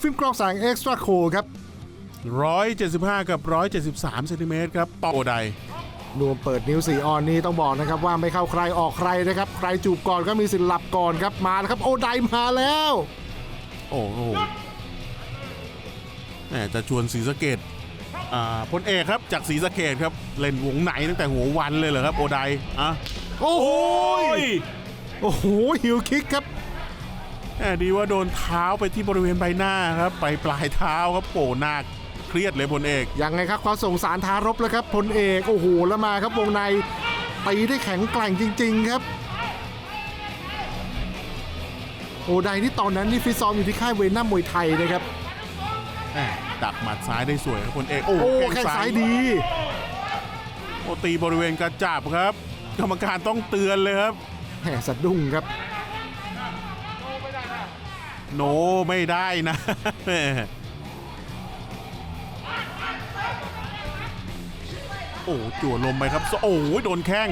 ฟิล์มกรองแสงเอ็กซ์ตร้าโคครับ 175 กับ 173เซนติเมตรครับปอโอไดรวมเปิดนิ้วสีออนนี่ต้องบอกนะครับว่าไม่เข้าใครออกใครนะครับ ใครจูบก่อนก็มีสิทธิ์หลับก่อนครับมาแล้วครับ โอไดมาแล้ว โอ้โหแหมจะชวนศรีสะเกดอ่าพลเอกครับจากศรีสะเกดครับ เล่นวงไหนตั้งแต่หัววันเลยเหรอครับ โอไดอะโอ้โหโอ้ย โอ้โหฮิวคิกครับแหม ดีว่าโดนเท้าไปที่บริเวณใบหน้าครับ ไปปลายเท้าครับโอ้หน้าเครียดเลยพลเอกยังไงครับความส่งสารทารบแล้วครับพลเอกโอ้โหแล้วมาครับวงในตีได้แข็งแกร่งจริง ๆ ครับโอไดนี่ตอนนั้นนี่ฟิตซ้อมอยู่ที่ค่ายเวน่ามวยไทยนะครับแหมดักหมัดซ้ายได้สวยครับพลเอกโอ้โอ้แข้งซ้ายดีโอ้ตีบริเวณกระจับครับ กรรมการต้องเตือนเลยครับแหมสะดุ้งครับ โนไม่ได้นะแหมโอ้จั่วลมไปครับ โอ้ยโดนแข้ง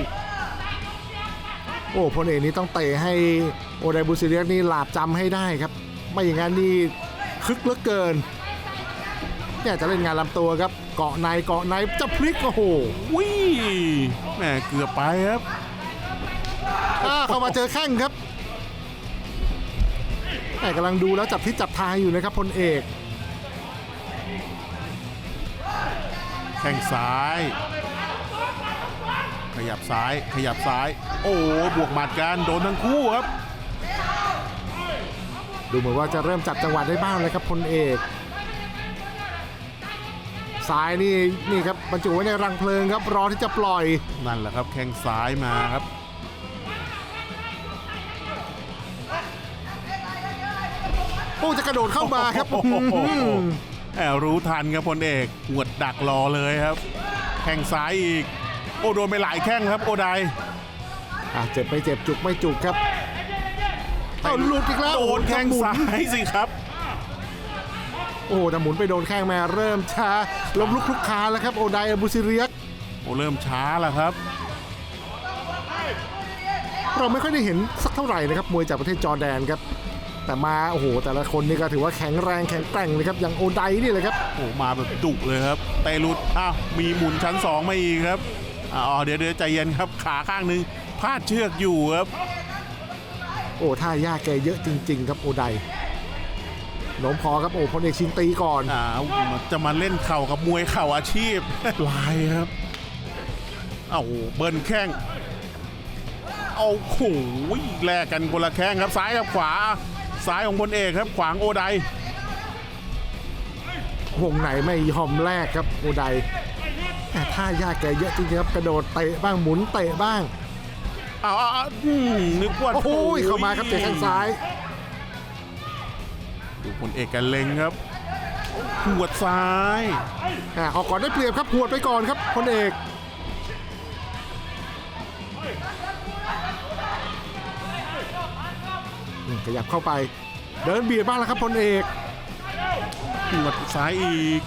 โอ้พลเอกนี่ต้องเตะให้โอไดบุซิเรียสนี่หลาบจำให้ได้ครับ ไม่อย่างนั้นนี่คึกเหลือเกินเนี่ยจะเล่นงานลำตัวครับ เกาะในเกาะในจะพลิกโอ้โหวิแหมเกือบไปครับอ่าเข้ามาเจอแข้งครับ แหมกำลังดูแล้วจับทิศจับทางอยู่นะครับพลเอกแข้งซ้าย ขยับซ้ายขยับซ้าย โอ้บวกหมัดกันโดนทั้งคู่ครับดูเหมือนว่าจะเริ่มจับจังหวะได้บ้างเลยครับพลเอกซ้ายนี่นี่ครับบรรจุไว้ในรังเพลิงครับรอที่จะปล่อยนั่นแหละครับ แข้งซ้ายมาครับ โอ้จะกระโดดเข้ามาครับโอ้โหแอบรู้ทันครับพลเอกหวดดักรอเลยครับแข้งซ้ายอีก โอ้โดนไปหลายแข้งครับ โอไดอะเจ็บไม่เจ็บจุกไม่จุกครับเอาหลุดอีกแล้วโดนแข้งหมุซ้ายสิครับ โอ้แต่หมุนไปโดนแข้งมาเริ่มช้าล้มลุกคลุกคลานแล้วครับโอไดอาบูซิเรียก โอ้เริ่มช้าแล้วครับ เราไม่ค่อยได้เห็นสักเท่าไหร่นะครับมวยจากประเทศจอร์แดนครับ แต่มาโอ้โหแต่ละคนนี่ก็ถือว่าแข็งแรงแข็งแกร่งเลยครับอย่างโอไดนี่เลยครับโอ้มาแบบดุเลยครับเตะหลุดอ้าวมีหมุนชั้นสองมาอีกครับอ๋อเดี๋ยวเดี๋ยวใจเย็นครับขาข้างหนึงพาดเชือกอยู่ครับ โอ้ท่ายากแกเยอะจริง ๆ ครับโอไดโน้มคอครับโอ้พลเอกชิงตีก่อนอ้าวจะมาเล่นเข่ากับมวยเข่าอาชีพลายครับเอาเบิ้ลแข้งเอาโหแลกกันคนละแข้งครับซ้ายกับขวา ซ้ายของพลเอกครับ ขวางโอไดวงไหนไม่ยอมแลกครับโอไดแต่ท่ายากแกเยอะจริงๆครับกระโดดเตะบ้างหมุนเตะบ้างอ้าวอ้าวอ้าวอืมนึกว่าโอ้โหเข้ามาครับเตะข้างซ้ายดูพลเอกกันเล็งครับหัวดซ้ายอะออกก่อนได้เปรียบครับหวดไปก่อนครับพลเอก ขยับเข้าไป เดินเบียดบ้างแล้วครับพลเอกหัวดซ้ายอีก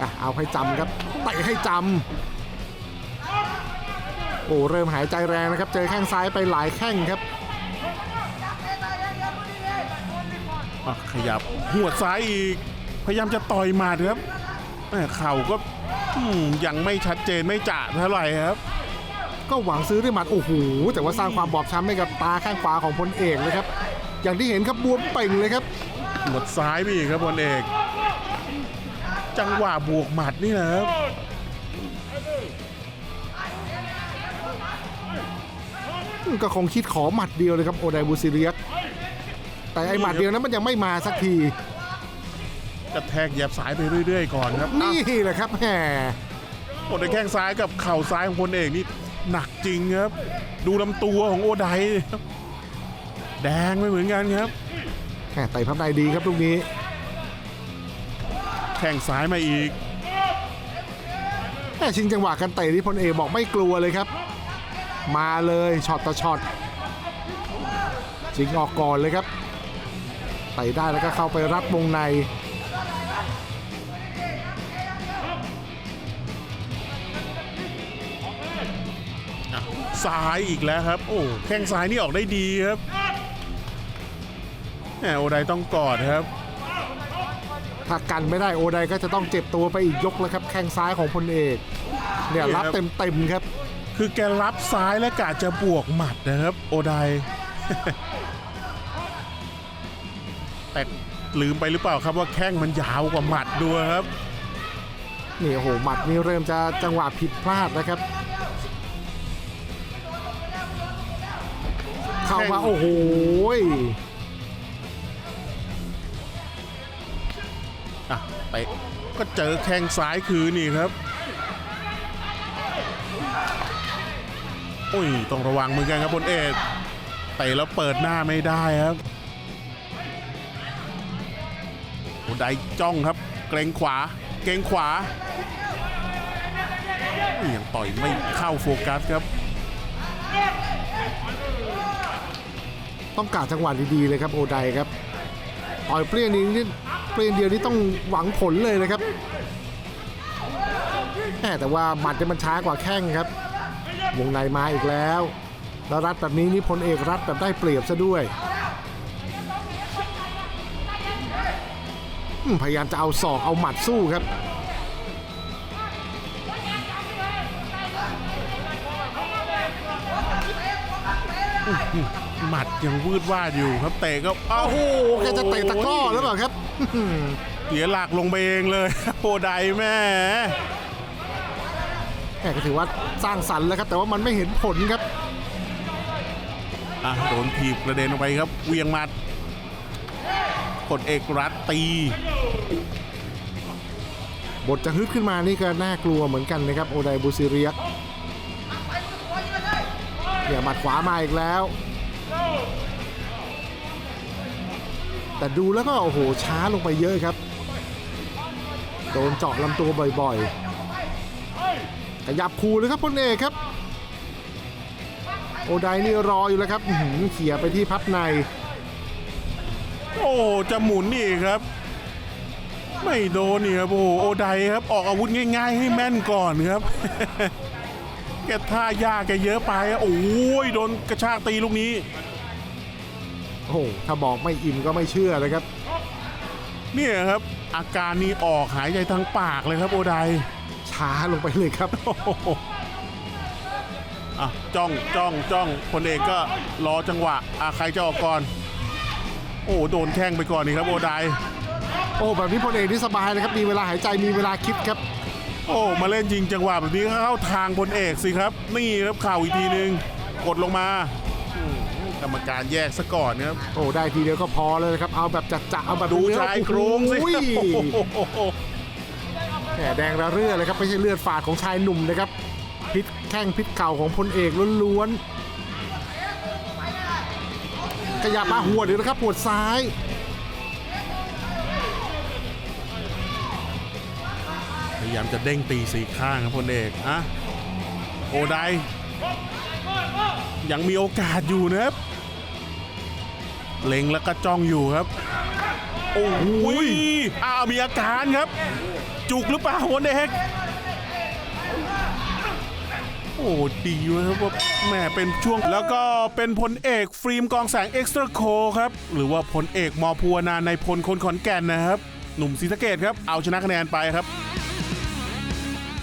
อะเอาให้จำครับเตะให้จำโอ้เริ่มหายใจแรงนะครับ เจอแข้งซ้ายไปหลายแข้งครับอะขยับหัวดซ้ายอีก พยายามจะต่อยหมัดครับแต่เข่าก็อืมยังไม่ชัดเจนไม่จ่าเท่าไหร่ครับ ก็หวังซื้อด้วยหมัดโอ้โหแต่ว่าสร้างความบอบช้ำให้กับตาข้างขวาของพลเอกเลยครับ อย่างที่เห็นครับบวมเป่งเลยครับหัวดซ้ายไปอีกครับพลเอก จังหวะบวกหมัดนี่นะครับก็คงคิดขอหมัดเดียวเลยครับโอไดบูซิเรียสแต่ไอหมัดเดียวนั้นมันยังไม่มาสักทีกระแทกแยบซ้ายไปเรื่อย ๆ ก่อนครับนี่แหละครับแหมโอ้ในแข้งซ้ายกับเข่าซ้ายของพลเอกนี่ หนักจริงครับ ดูลำตัวของโอไดครับแดงไปเหมือนกันครับแหมไต่พับในดีครับลูกนี้ แข้งซ้ายมาอีกแหมชิงจังหวะกันเตะที่พลเอกบอกไม่กลัวเลยครับ มาเลยช็อตต่อช็อตชิงออกก่อนเลยครับไต่ได้แล้วก็เข้าไปรัดวงใน ซ้ายอีกแล้วครับ โอ้แข้งซ้ายนี่ออกได้ดีครับแหมโอไดต้องกอดครับ ถ้ากันไม่ได้โอไดก็จะต้องเจ็บตัวไปอีกยกแล้วครับ แข้งซ้ายของพลเอกเนี่ยนี่ครัรับบเต็มๆครับ คือแกรับซ้ายและกะจะบวกหมัดนะครับ โอไดแต่ลืมไปหรือเปล่าครับว่าแข้งมันยาวกว่าหมัดดูครับนี่โอ้โหหมัดนี่เริ่มจะจังหวะผิดพลาดนะครับ เข้ามาแข้งโอ้โหอะเตะก็เจอแข้งซ้ายคืนนี่ครับอุ้ยต้องระวังเหมือนกันครับพลเอกเตะแล้วเปิดหน้าไม่ได้ครับโอ้ไดจ้องครับ เกรงขวา เกรงขวายังต่อยไม่เข้าโฟกัสครับ ต้องการจังหวะดีๆเลยครับโอไดครับต่อยเปรี้ยงนี้นี่เปรี้ยงเดียวนี่ต้องหวังผลเลยนะครับแค่แต่ว่าหมัดเนี่ยมันช้ากว่าแข้งครับ วงในมาอีกแล้ว แล้วรัดแบบนี้นี่พลเอกรัดแบบได้เปรียบซะด้วยพยายามจะเอาศอกเอาหมัดสู้ครับ หมัดยังวืดวาดอยู่ครับเตะก็เอ้าโอ้โหแกจะเตะตะกร้อหรือเปล่าครับเสียหลักลงไปเองเลยโอไดแม่แหม่ก็ถือว่าสร้างสรรค์แล้วครับ แต่ว่ามันไม่เห็นผลครับอะโดนถีบกระเด็นออกไปครับเวียงหมัดกดเอกรัฐตีบทจะฮึดขึ้นมานี่ก็น่ากลัวเหมือนกันนะครับ โอไดบูซิเรียกเนี่ยหมัดขวามาอีกแล้ว แต่ดูแล้วก็โอ้โหช้าลงไปเยอะครับ โดนเจาะลำตัวบ่อยๆ ขยับคูเลยครับพลเอกครับ โอไดนี่รออยู่แล้วครับหือเขี่ยไปที่พับใน โอ้จะหมุนนี่ครับ ไม่โดนนี่ครับโอ้โอไดครับออกอาวุธง่าย ๆ ให้แม่นก่อนครับ แกท่ายากแกเยอะไปอะโอ้ยโดนกระชากตีลูกนี้ โอ้โหถ้าบอกไม่อิ่มก็ไม่เชื่อนะครับ เนี่ยครับ อาการนี้ออกหายใจทางปากเลยครับโอไดช้าลงไปเลยครับ โอ้โหอะจ้องจ้องจ้องคนเอกก็รอจังหวะอะใครจะออกก่อน โอ้โดนแข้งไปก่อนนี่ครับโอไดโอ้แบบนี้พลเอกนี่สบายเลยครับ มีเวลาหายใจมีเวลาคิดครับ โอ้มาเล่นจริงจังหวะแบบนี้เข้าทางพลเอกสิครับ นี่ครับเข่าอีกทีนึง กดลงมาอืมกรรมการแยกซะก่อนครับโอ้ได้ทีเดียวก็พอเลยนะครับ เอาแบบจัดจะเอาแบบดูเนื้อชายโครงสิโอ้ยโอ้โหแหมแดงระเรื่อเลยครับไม่ใช่เลือดฝาดของชายหนุ่มนะครับพิษแข้งพิษเข่าของพลเอกล้วนๆขยับมาหัวเดี๋ยวนะครับปวดซ้าย พยายามจะเด้งตีสีข้างครับพลเอกอะโอไดยังมีโอกาสอยู่นะครับเล็งแล้วก็จ้องอยู่ครับ โอ้โหยอ้าวมีอาการครับ จุกหรือเปล่าพลเอกโอ้ดีเว้ยครับว่าแหมเป็นช่วงแล้วก็เป็นพลเอกฟิล์มกองแสงเอ็กซ์ตร้าโคครับ หรือว่าพลเอกมอพัวนานในพลคนขอนแก่นนะครับ หนุ่มศรีสะเกดครับ เอาชนะคะแนนไปครับ